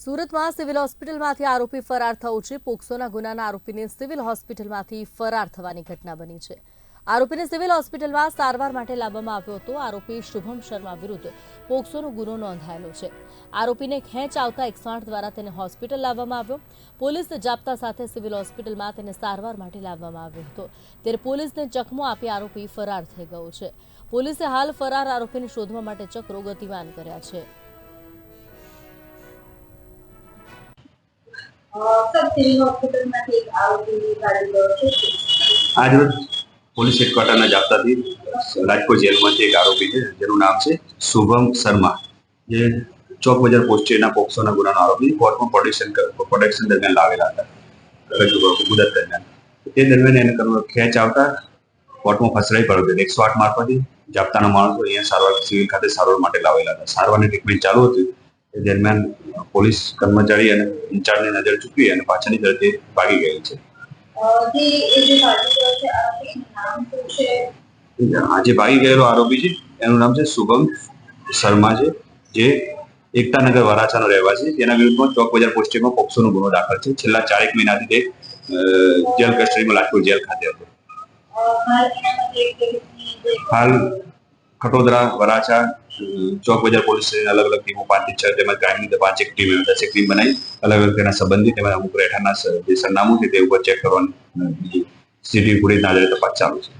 સુરતમાં સિવિલ હોસ્પિટલમાંથી આરોપી ફરાર થયો છે. પોક્સોના ગુનાના આરોપીને સિવિલ હોસ્પિટલમાંથી ફરાર થવાની ઘટના બની છે. આરોપીને સિવિલ હોસ્પિટલમાં સારવાર માટે લાવવામાં આવ્યો હતો. આરોપી શુભમ શર્મા વિરુદ્ધ પોક્સોનો ગુનો નોંધાયેલો છે. આરોપીને ખેંચ આવતા એકસો આઠ દ્વારા તેને હોસ્પિટલ લાવવામાં આવ્યો. પોલીસ જાપ્તા સાથે સિવિલ હોસ્પિટલમાં તેને સારવાર માટે લાવવામાં આવ્યો હતો. ત્યારે પોલીસને ચકમો આપી આરોપી ફરાર થઈ ગયો છે. પોલીસે હાલ ફરાર આરોપીને શોધવા માટે ચક્રો ગતિમાન કર્યા છે. આજરોજ પોલીસ હેડક્વાર્ટરના જાપ્તાથી રાજકોટ જેલમાંથી એક આરોપી છે, જેનું નામ છે શુભમ શર્મા. જે ચોક બજાર પોસ્ટેના પોક્સોના ગુનાનો આરોપી કોર્ટમાં પ્રોટેક્શન પ્રોટેક્શન દરમિયાન લાવેલા હતા. મુદત દરમિયાન. તે દરમિયાન એને ખેંચ આવતા કોર્ટમાં ફસરાઈ પડ્યો હતો. એકસો આઠ મારફતથી જાપ્તાના માણસો અહીંયા સારવાર, સિવિલ ખાતે સારવાર માટે લાવેલા હતા. સારવારની ટ્રીટમેન્ટ ચાલુ હતી. એ દરમિયાન પોલીસ કર્મચારી અને ઇન્ચાર્જની નજર ચૂકવી અને પાછળની તરફે ભાગી ગયેલ છે. અ, જે એ જે કાઢી ગયો છે આરોપીનું નામ શું છે? આ જે ભાગી ગયેલો આરોપી છે એનું નામ છે શુભમ શર્મા છે જે એકતાનગર વરાછાનો રહેવાસી છે. તેના વિરુદ્ધમાં ચોક બજાર પોસ્ટિંગમાં પોક્સોનો ગુનો દાખલ છે. છેલ્લા ચારેક મહિનાથી તે જેલ કસ્ટડીમાં રાજકોટ જેલ ખાતે હતો. હાલ ખટોદરા, વરાછા, ચોક બજાર પોલીસ અલગ અલગ ટીમો પાંચ છ. તેમજ પાંચ એક ટીમ દસેક ટીમ બનાવી, અલગ અલગ તેના સંબંધી તેમજ અમુક રહેઠાણના જે સરનામું છે તે ઉપર ચેક કરવાની સીટી પૂરી આધારે તપાસ ચાલુ છે.